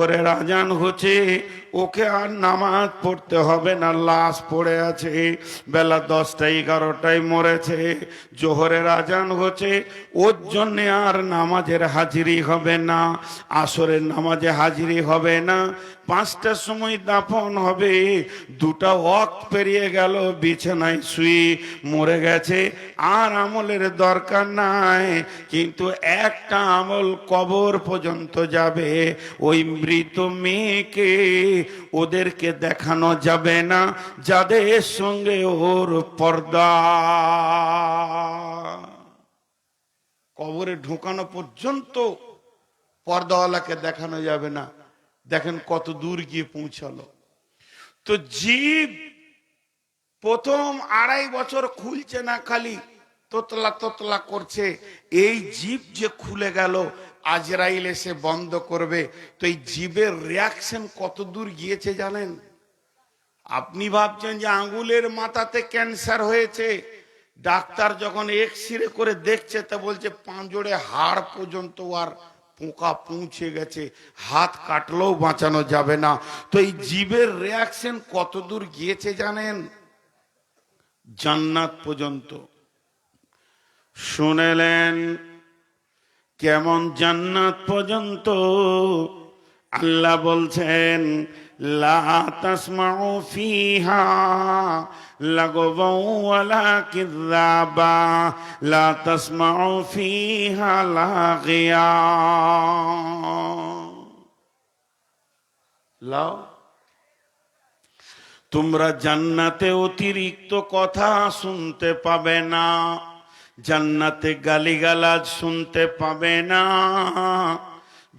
করে রাজান হচ্ছে, ওকে আর নামাজ পড়তে হবে না, লাশ পড়ে আছে, বেলা দশটা এগারোটায় মরেছে। জোহরে রাজান হচ্ছে, ওর জন্যে আর নামাজের হাজিরি হবে না, আসরের নামাজে হাজিরি হবে না পাঁচটার সময় দাফন হবে। দুটা ওয়াক পেরিয়ে গেল, বিছানায় শুয়ে মরে গেছে। আর আমলের দরকার নাই, কিন্তু একটা আমল কবর পর্যন্ত যাবে। ওই মৃত মেয়েকে ওদেরকে দেখানো যাবে না, যাদের সঙ্গে ওর পর্দা। কবরে ঢোকানো পর্যন্ত পর্দাওয়ালাকে দেখানো যাবে না। দেখেন কত দূর গিয়ে পৌঁছালো। তো জীব প্রথম আড়াই বছর খুলছে না খালি, তোতলা তোতলা করছে। এই জীব যে খুলে গেল, আজরাইল এসে বন্ধ করবে। তো এই জীবের রিয়াকশন কত দূর গিয়েছে জানেন? আপনি ভাবছেন যে আঙ্গুলের মাথাতে ক্যান্সার হয়েছে। ডাক্তার যখন এক্স রে করে দেখছে, তা বলছে পাঁজরে হাড় পর্যন্ত আর পোকা পৌঁছে গেছে, হাত কাটলেও বাঁচানো যাবে না। তো এই জীবের রিয়াকশন কত দূর গিয়েছে জানেন? জান্নাত পর্যন্ত। শুনেলেন, কেমন জান্নাত পর্যন্ত? আল্লাহ বলছেন, লা তাসমাউ ফিহা লাগওয়াও ওয়ালা কিযাবা লা তাসমাউ ফিহা লাগিয়া লাও তোমরা জান্নাতে অতিরিক্ত কথা শুনতে পাবে না, জান্নাতে গালিগালাজ শুনতে পাবে না।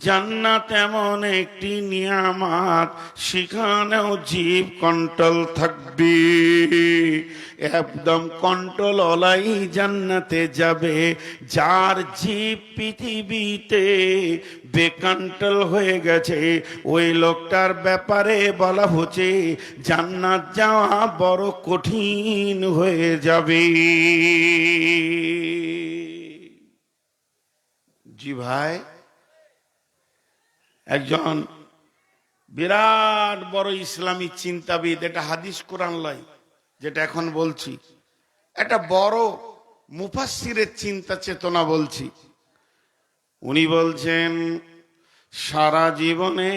জান্নাত এমন একটি নিয়ামাত, সেখানেও জীব কন্ট্রোল থাকবে। একদম কন্ট্রোল ওলাই জান্নাতে যাবে। যার জীব পৃথিবীতে বেকন্ট্রোল হয়ে গেছে, ওই লোকটার ব্যাপারে বলা হচ্ছে, জান্নাত যাওয়া বড় কঠিন হয়ে যাবে। জি ভাই। একজন বিরাট বড় ইসলামী চিন্তাবিদ, এটা হাদিস কোরআন লয় যেটা এখন বলছি। একটা বড় মুফাসিরের চিন্তা চেতনা বলছি। উনি বলছেন, সারা জীবনে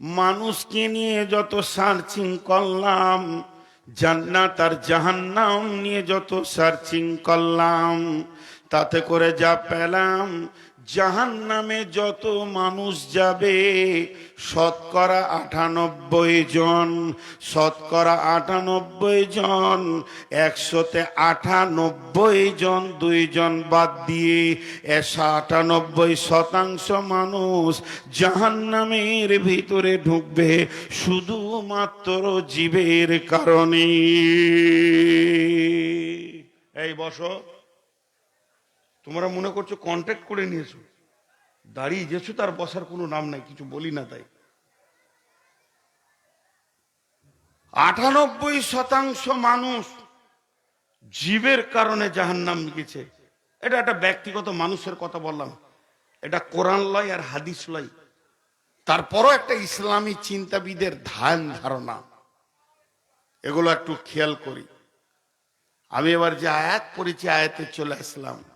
মানুষকে নিয়ে যত সার্চিং করলাম, জান্নাত আর জাহান্নাম নিয়ে যত সার্চিং করলাম, তাতে করে যা পেলাম জাহান নামে যত মানুষ যাবে, শতকরা আটানব্বই জন, শতকরা আটানব্বই জন, একশোতে আটানব্বই জন দুইজন বাদ দিয়ে একশো আটানব্বই শতাংশ মানুষ জাহান নামের ভিতরে ঢুকবে শুধুমাত্র জীবের কারণে এই বসো। তোমরা মনে করছ কন্ট্যাক্ট করে নিয়েছো? দাঁড়িয়ে যেছো তার বসার কোনো নাম নাই, কিছু বলি না তাই। আটানব্বই শতাংশ মানুষ জীবের কারণে জাহান্নাম গেছে এটা একটা ব্যক্তিগত মানুষের কথা বললাম। এটা কোরআন লয় আর হাদিস লয়। তারপরও একটা ইসলামী চিন্তাবিদের ধ্যান ধারণা। এগুলো একটু খেয়াল করি। আমি এবার যে আয়াত পড়েছি, আয়াতে চলে আসলাম।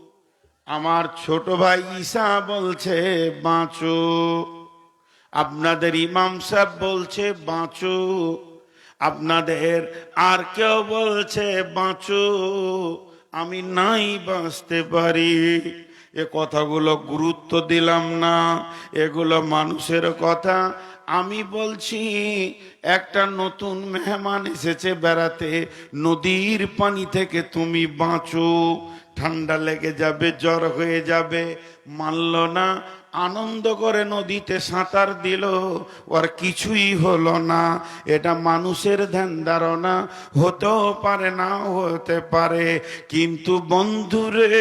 আমার ছোট ভাই ঈশা বলছে, বাঁচো। আপনাদের ইমাম সাহেব বলছে, বাঁচো। আপনাদের আর কেউ বলছে, বাঁচো। আমি নাই বাঁচতে পারি। এ কথাগুলো গুরুত্ব দিলাম না। এগুলো মানুষের কথা। আমি বলছি, একটা নতুন মেহমান এসেছে বেড়াতে, নদীর পানি থেকে তুমি বাঁচো। ঠান্ডা লেগে যাবে, জ্বর হয়ে যাবে। মানল না, আনন্দ করে নদীতে সাঁতার দিল। ওর কিছুই হলো না, এটা মানুষের ধ্যান ধারণা। হতেও পারে না হতে পারে, কিন্তু বন্ধুরে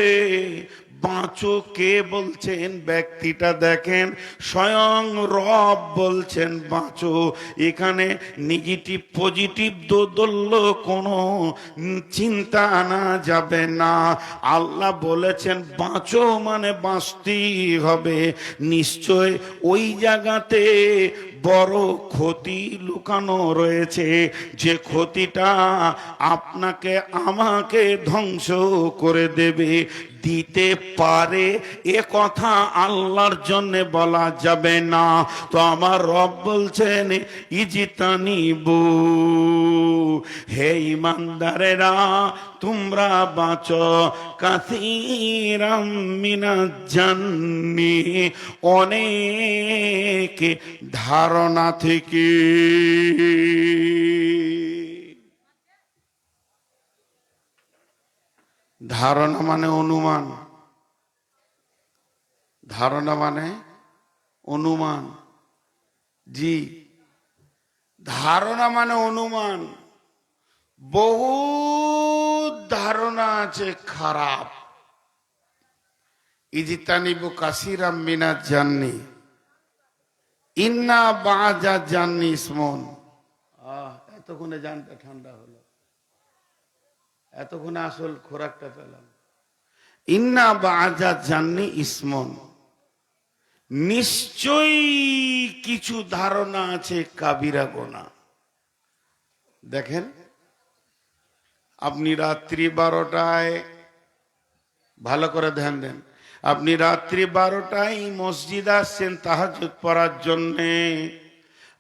বাঁচো কে বলছেন? ব্যক্তিটা দেখেন, স্বয়ং রব বলছেন বাঁচো এখানে নেগেটিভ পজিটিভ দোদল্য কোনো চিন্তা আনা যাবে না। আল্লাহ বলেছেন বাঁচো মানে বাঁচতেই হবে। নিশ্চয় ওই জায়গাতে বড় ক্ষতি লুকানো রয়েছে। যে ক্ষতিটা আপনাকে, আমাকে ধ্বংস করে দেবে। দিতে পারে, এ কথা আল্লাহর জন্য বলা যাবে না। তো আমার রব বলছেন, ইজিতানিবু, হে ইমানদারেরা তোমরা বাঁচো। কাসিরাম মিনাজ জান্নি। অনেক ধারণা থেকে ধারণা মানে অনুমান। ধারণা মানে অনুমান। জি। ধারণা মানে অনুমান। বহু ধারণা আছে খারাপ। ইজিতানিবু কাসিরাম মিনা জাননি। ইন্না বাজা জাননি ইসমন। আহ, এতক্ষণে জানটা ঠান্ডা হলো। এতক্ষণে আসল খোরাকটা পেলাম। ইন্না বাজা জাননি ইসমন। নিশ্চয়ই কিছু ধারণা আছে কাবিরা গোনা। দেখেন, আপনি রাত্রি বারোটায়, ভালো করে ধ্যান দেন, আপনি রাত্রি বারোটায় মসজিদ আসছেন তাহাজুদ পড়ার জন্যে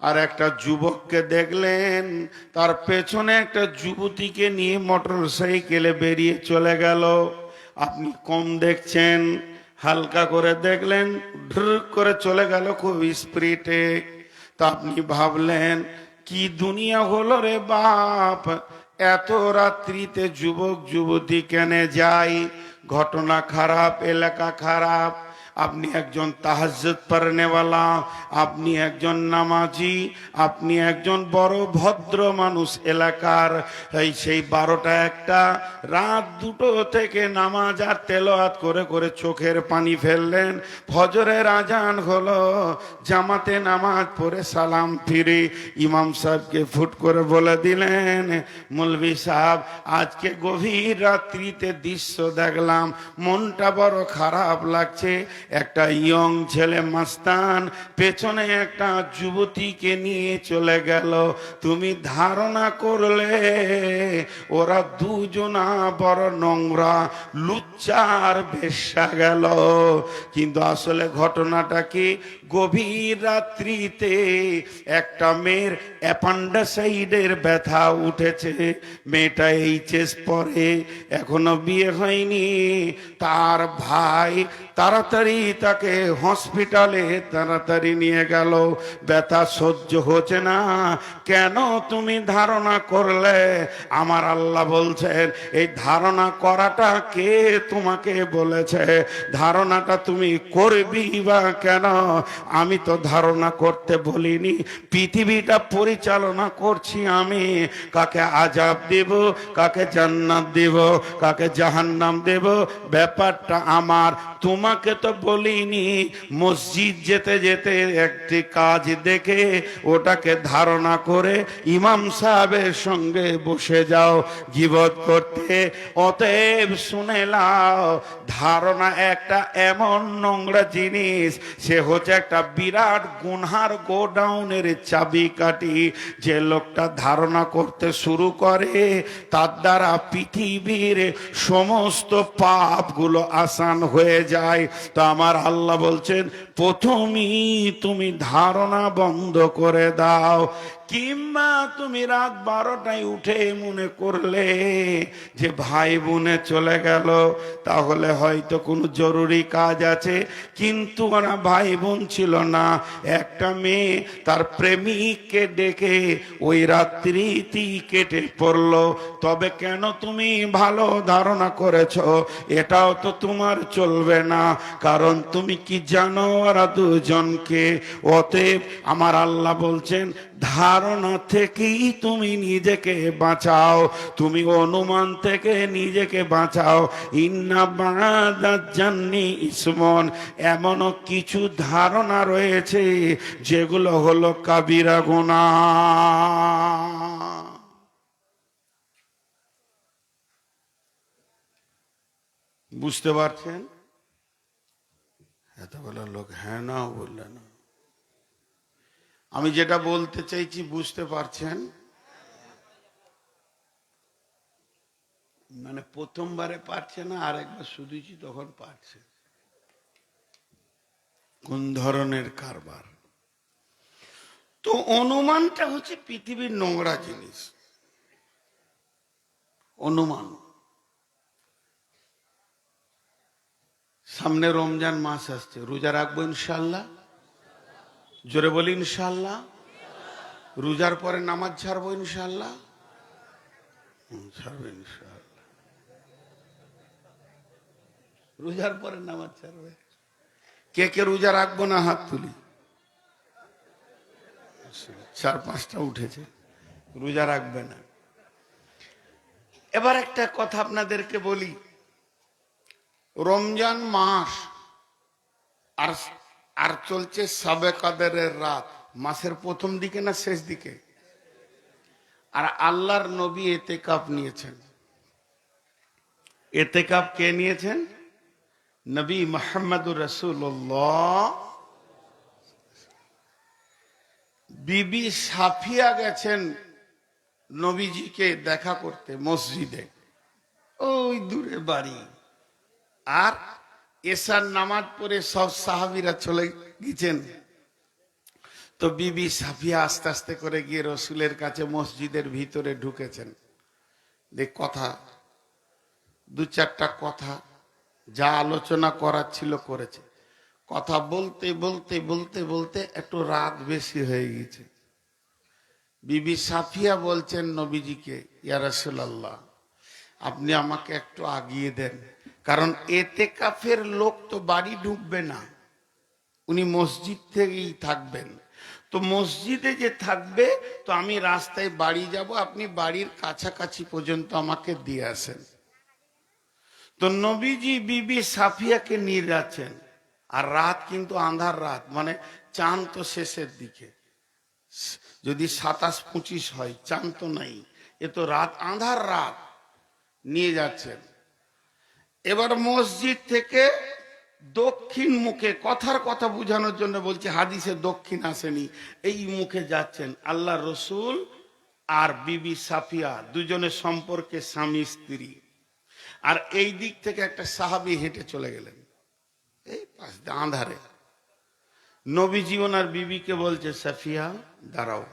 আর একটা যুবককে দেখলেন, তার পেছনে একটা যুবতীকে নিয়ে মোটর সাইকেলে বেরিয়ে চলে গেল। আপনি কম দেখছেন, হালকা করে দেখলেন ঢ্রুক করে চলে গেল খুব স্পিরিটে তা আপনি ভাবলেন, কি দুনিয়া হলো রে বাপ! এত রাত্রিতে যুবক যুবতী কেনে যায়? ঘটনা খারাপ, এলাকা খারাপ আপনি একজন তাহাজ্জুদ পড়নেওয়ালা আপনি একজন নামাজি, আপনি একজন বড় ভদ্র মানুষ এলাকার। এই সেই বারোটা একটা রাত দুটো থেকে নামাজ আর তেলোয়াত করে করে চোখের পানি ফেললেন। ফজরের আজান হলো, জামাতে নামাজ পড়ে সালাম ফিরে ইমাম সাহেবকে ফুট করে বলে দিলেন মৌলভী সাহেব, আজকে গভীর রাত্রিতে দৃশ্য দেখলাম, মনটা বড় খারাপ লাগছে একটা ইয়ং ছেলে মাস্তান, পেছনে একটা যুবতীকে নিয়ে চলে গেল। তুমি ধারণা করলে ওরা দুজনা বড় নোংরা লুচ্চার বেশা গেল। কিন্তু আসলে ঘটনাটা কি? গভীর রাত্রিতে একটা মেয়ের অ্যাপান্ডাসাইডের ব্যথা উঠেছে। মেয়েটা এইচএস পরে এখনও বিয়ে হয়নি। তার ভাই তাড়াতাড়ি তাকে হসপিটালে তাড়াতাড়ি নিয়ে গেল। ব্যথা সহ্য হচ্ছে না। কেন তুমি ধারণা করলে? আমার আল্লাহ বলছেন, এই ধারণা করাটা কে তোমাকে বলেছে? ধারণাটা তুমি করবি বা কেন? আমি তো ধারণা করতে বলিনি, পৃথিবীটা পরিচালনা করছি আমি। কাকে আজাব দেব, কাকে জান্নাত দেব, কাকে জাহান্নাম দেব, ব্যাপারটা আমার। তোমাকে তো বলিনি, মসজিদ যেতে যেতে একটি কাজ দেখে ওটাকে ধারণা করে ইমাম সাহেবের সঙ্গে বসে যাও, গিবত করতে। অতএব শুনে লাও ধারণা একটা এমন নোংরা জিনিস, সে হচ্ছে একটা বিরাট গুনহার গোডাউনের চাবি কাটি, যে লোকটা ধারণা করতে শুরু করে, তার দ্বারা পৃথিবীর সমস্ত পাপগুলো আসান হয়ে যায়। তো আমার আল্লাহ বলছেন প্রথমেই তুমি ধারণা বন্ধ করে দাও, কিংবা তুমি রাত বারোটায় উঠে মনে করলে যে ভাই বোনে চলে গেল, তাহলে হয়তো কোনো জরুরি কাজ আছে। কিন্তু ওরা ভাই বোন ছিল না, একটা মেয়ে তার প্রেমিককে ডেকে ওই রাত্রিটি কেটে পড়ল। তবে কেন তুমি ভালো ধারণা করেছ? এটাও তো তোমার চলবে না, কারণ তুমি কি জানো ওরা দুজনকে, অতএব আমার আল্লাহ বলছেন, ধারণা থেকেই তুমি নিজেকে বাঁচাও, তুমি অনুমান থেকে নিজেকে বাঁচাও। ইন্না জান্নি ইসমন, এমনও কিছু ধারণা রয়েছে যেগুলো হলো কাবিরা গোনা বুঝতে পারছেন? এত বড় লোক হ্যাঁ না, বললে না। আমি যেটা বলতে চাইছি, বুঝতে পারছেন? মানে প্রথমবারে পারছে না আর একবার শুধুছি তখন পারছে। কোন ধরনের কারবার? তো অনুমানটা হচ্ছে পৃথিবীর নোংরা জিনিস। অনুমান। সামনে রমজান মাস আসছে, রোজা রাখব ইনশাল্লাহ জোরে বলি ইনশাল্লাহ রোজার পরে নামাজ ছাড়বো ইনশাল্লাহ ছাড়বো ইনশাল্লাহ রোজার পরে নামাজ ছাড়বে। কে কে রোজা রাখব না হাত তুলি? চার পাঁচটা উঠেছে, রোজা রাখবে না। এবার একটা কথা আপনাদেরকে বলি রমজান মাস আর আর চলছে সাবে কাদেরের রাত। মাসের প্রথম দিকে না শেষ দিকে? আর আল্লাহর নবী এতে কাপ নিয়েছেন। এতে কাপ কে নিয়েছেন? নবী মোহাম্মদুর রসুল্লাহ বিবি সাফিয়া গেছেন নবীজিকে দেখা করতে মসজিদে। ওই দূরে বাড়ি। আর এসার নামাজ পড়ে সব সাহাবিরা চলে গেছেন। তো বিবি সাফিয়া আস্তে আস্তে করে গিয়ে রসুলের কাছে মসজিদের ভিতরে ঢুকেছেন। দেখ, কথা, দু চারটা কথা যা আলোচনা করার ছিল করেছে। কথা বলতে বলতে বলতে বলতে একটু রাত বেশি হয়ে গেছে। বিবি সাফিয়া বলছেন, নবীজিকে, ইয়া রাসূলুল্লাহ, আপনি আমাকে একটু আগিয়ে দেন। কারণ এতে কাফের লোক তো বাড়ি ঢুকবে না, উনি মসজিদ থেকেই থাকবেন। তো মসজিদে যে থাকবে, তো আমি রাস্তায় বাড়ি যাব, আপনি বাড়ির কাছাকাছি পর্যন্ত আমাকে দিয়ে আসেন। তো নবীজি, বিবি সাফিয়াকে নিয়ে যাচ্ছেন, আর রাত কিন্তু আন্ধার রাত মানে চাঁদ তো শেষের দিকে। যদি সাতাশ পঁচিশ হয়, চাঁদ তো নাই, এ তো রাত, আন্ধার রাত। নিয়ে যাচ্ছেন। এবার মসজিদ থেকে দক্ষিণ মুখে কথার কথা বোঝানোর জন্য বলছে, হাদিসে দক্ষিণ আসেনি, এই মুখে যাচ্ছেন। আল্লাহ রসুল আর বিবি সাফিয়া দুজনের সম্পর্কে স্বামী, স্ত্রী। আর এই দিক থেকে একটা সাহাবি হেঁটে চলে গেলেন। এই পাশ আঁধারে। নবী জীবন আর বিবিকে বলছে, সাফিয়া, দাঁড়াও।